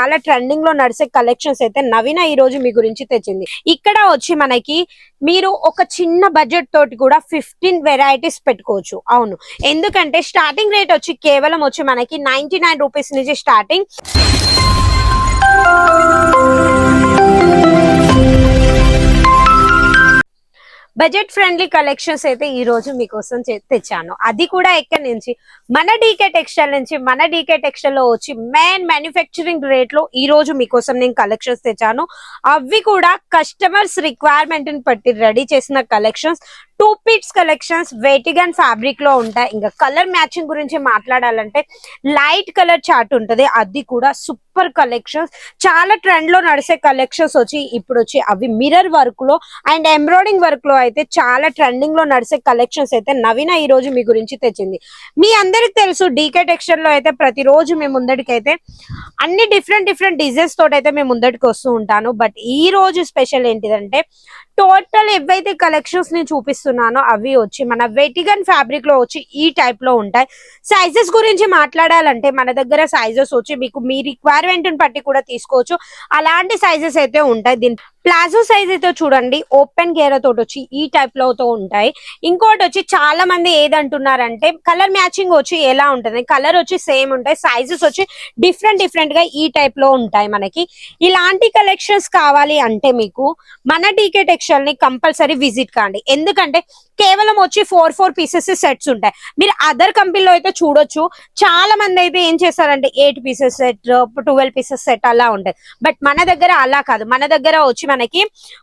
చాలా ట్రెండింగ్లో నడిచే కలెక్షన్స్ అయితే నవీన ఈ రోజు మీ గురించి తెచ్చింది. ఇక్కడ వచ్చి మనకి మీరు ఒక చిన్న బడ్జెట్ తోటి కూడా ఫిఫ్టీన్ వెరైటీస్ పెట్టుకోవచ్చు. అవును. ఎందుకంటే స్టార్టింగ్ రేట్ వచ్చి కేవలం వచ్చి మనకి నైన్టీ నైన్ రూపీస్ నుంచి స్టార్టింగ్ బడ్జెట్ ఫ్రెండ్లీ కలెక్షన్స్ అయితే ఈ రోజు మీకోసం తెచ్చాను. అది కూడా ఎక్కడి నుంచి? మన డీకే టెక్స్టైల్ నుంచి మన డీకే టెక్స్టైల్లో వచ్చి మెయిన్ మ్యానుఫ్యాక్చరింగ్ రేట్లో ఈ రోజు మీకోసం నేను కలెక్షన్స్ తెచ్చాను. అవి కూడా కస్టమర్స్ రిక్వైర్మెంట్ని బట్టి రెడీ చేసిన కలెక్షన్స్. టూ పీట్స్ కలెక్షన్స్ వెయిటిగన్ ఫ్యాబ్రిక్లో ఉంటాయి. ఇంకా కలర్ మ్యాచింగ్ గురించి మాట్లాడాలంటే లైట్ కలర్ చార్ట్ ఉంటది. అది కూడా సూపర్ కలెక్షన్స్. చాలా ట్రెండ్లో నడిచే కలెక్షన్స్ వచ్చి ఇప్పుడు వచ్చి అవి మిర్రర్ వర్క్లో అండ్ ఎంబ్రాయిడింగ్ వర్క్లో అయితే చాలా ట్రెండింగ్లో నడిచే కలెక్షన్స్ అయితే నవీన ఈ రోజు మీ గురించి తెచ్చింది. మీ అందరికి తెలుసు డీకే టెక్స్చర్లో అయితే ప్రతిరోజు మేము ముందడికి అయితే అన్ని డిఫరెంట్ డిఫరెంట్ డిజైన్స్ తోటి అయితే మేము ముందడికి వస్తూ ఉంటాను. బట్ ఈ రోజు స్పెషల్ ఏంటిదంటే టోటల్ ఏవైతే కలెక్షన్స్ నేను చూపిస్తున్నానో అవి వచ్చి మన వెటిగన్ ఫ్యాబ్రిక్లో వచ్చి ఈ టైప్లో ఉంటాయి. సైజెస్ గురించి మాట్లాడాలంటే మన దగ్గర సైజెస్ వచ్చి మీకు మీ రిక్వైర్మెంట్ బట్టి కూడా తీసుకోవచ్చు. అలాంటి సైజెస్ అయితే ఉంటాయి. దీని ప్లాజో సైజ్ అయితే చూడండి ఓపెన్ గేర తోటి వచ్చి ఈ టైప్లో తో ఉంటాయి. ఇంకోటి వచ్చి చాలా మంది ఏదంటున్నారంటే కలర్ మ్యాచింగ్ వచ్చి ఎలా ఉంటుంది? కలర్ వచ్చి సేమ్ ఉంటాయి సైజెస్ వచ్చి డిఫరెంట్ డిఫరెంట్గా ఈ టైప్లో ఉంటాయి మనకి. ఇలాంటి కలెక్షన్స్ కావాలి అంటే మీకు మన టీకే టెక్స్టైల్ని కంపల్సరీ విజిట్ కాండి ఎందుకంటే కేవలం వచ్చి ఫోర్ ఫోర్ పీసెస్ సెట్స్ ఉంటాయి. మీరు అదర్ కంపెనీలో అయితే చూడొచ్చు. చాలా మంది అయితే ఏం చేస్తారంటే eight pieces set twelve pieces set అలా ఉంటాయి. బట్ మన దగ్గర అలా కాదు. మన దగ్గర వచ్చి మనకి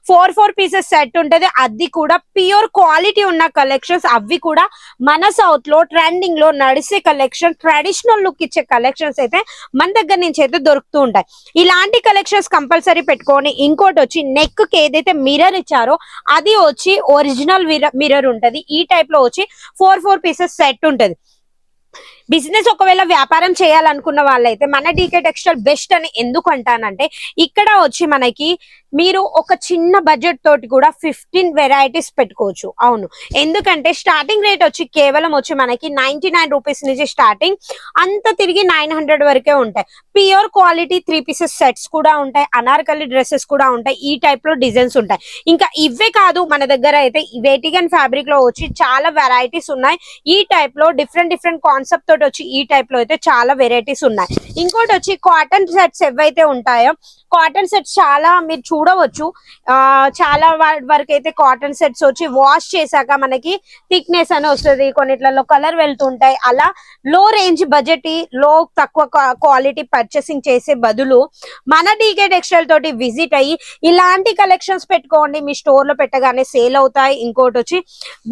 ఫోర్ ఫోర్ పీసెస్ సెట్ ఉంటది. అది కూడా ప్యూర్ క్వాలిటీ ఉన్న కలెక్షన్స్. అవి కూడా మన సౌత్లో ట్రెండింగ్లో నడిసే కలెక్షన్ ట్రెడిషనల్ లుక్ ఇచ్చే కలెక్షన్స్ అయితే మన దగ్గర నుంచి అయితే దొరుకుతూ ఉంటాయి. ఇలాంటి కలెక్షన్స్ కంపల్సరీ పెట్టుకొని ఇంకోటి వచ్చి నెక్కి ఏదైతే మిర్రర్ ఇచ్చారో అది వచ్చి ఒరిజినల్ మిర్రర్ ఉంటది. ఈ టైప్లో వచ్చి ఫోర్ ఫోర్ పీసెస్ సెట్ ఉంటది. బిజినెస్ ఒకవేళ వ్యాపారం చేయాలనుకున్న వాళ్ళైతే మన డీకే టెక్స్టైల్ బెస్ట్ అని ఎందుకు అంటానంటే ఇక్కడ వచ్చి మనకి మీరు ఒక చిన్న బడ్జెట్ తోటి కూడా ఫిఫ్టీన్ వెరైటీస్ పెట్టుకోవచ్చు. అవును. ఎందుకంటే స్టార్టింగ్ రేట్ వచ్చి కేవలం వచ్చి మనకి నైన్టీ నైన్ రూపీస్ నుంచి స్టార్టింగ్ అంత తిరిగి నైన్ హండ్రెడ్ వరకే ఉంటాయి. Pure quality three pieces sets కూడా ఉంటాయి. అనార్కలి డ్రెస్సెస్ కూడా ఉంటాయి. ఈ టైప్లో డిజైన్స్ ఉంటాయి. ఇంకా ఇవే కాదు మన దగ్గర అయితే వేటిగన్ ఫ్యాబ్రిక్లో వచ్చి చాలా వెరైటీస్ ఉన్నాయి. ఈ టైప్లో డిఫరెంట్ డిఫరెంట్ కాన్సెప్ట్ తోటి వచ్చి ఈ టైప్లో అయితే చాలా వెరైటీస్ ఉన్నాయి. ఇంకోటి వచ్చి కాటన్ సెట్స్ ఏవైతే ఉంటాయో కాటన్ సెట్స్ చాలా మీరు చూడవచ్చు. ఆ చాలా వరకు అయితే కాటన్ సెట్స్ వచ్చి వాష్ చేశాక మనకి థిక్నెస్ అని వస్తుంది. కొన్నిట్లలో కలర్ వెళ్తుంటాయి. అలా లో రేంజ్ బడ్జెట్లో తక్కువ క్వాలిటీ పర్చేసింగ్ చేసే బదులు మన డీకే టెక్స్టైల్ తోటి విజిట్ అయ్యి ఇలాంటి కలెక్షన్స్ పెట్టుకోండి. మీ స్టోర్లో పెట్టగానే సేల్ అవుతాయి. ఇంకోటి వచ్చి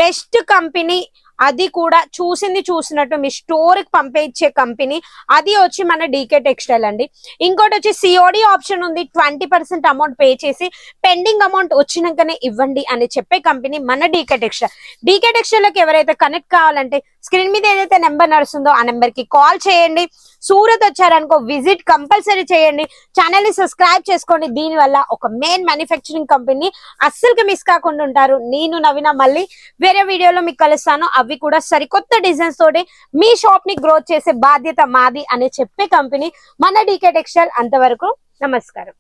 బెస్ట్ కంపెనీ అది కూడా చూసింది చూసినట్టు మీ స్టోర్కి పంపించే కంపెనీ అది వచ్చి మన డీకే టెక్స్టైల్ అండి. ఇంకోటి వచ్చి సిఓడి ఆప్షన్ ఉంది. ట్వంటీ పర్సెంట్ అమౌంట్ పే చేసి పెండింగ్ అమౌంట్ వచ్చినాకనే ఇవ్వండి అని చెప్పే కంపెనీ మన డీకే టెక్స్టైల్ డీకే టెక్స్టైల్కి ఎవరైతే కనెక్ట్ కావాలంటే స్క్రీన్ మీద ఏదైతే నెంబర్ నడుస్తుందో ఆ నెంబర్కి కాల్ చేయండి. సూరత్ వచ్చారనుకో విజిట్ కంపల్సరీ చేయండి. ఛానల్ని సబ్స్క్రైబ్ చేసుకోండి. దీని వల్ల ఒక మెయిన్ మ్యానుఫ్యాక్చరింగ్ కంపెనీ అస్సలుకి మిస్ కాకుండా ఉంటారు. నేను నవీన మళ్ళీ వేరే వీడియోలో మీకు కలుస్తాను. అవి కూడా సరికొత్త డిజైన్స్ తోటి మీ షాప్ని గ్రోత్ చేసే బాధ్యత మాది అని చెప్పే కంపెనీ మన డీకే టెక్స్టైల్ అంతవరకు నమస్కారం.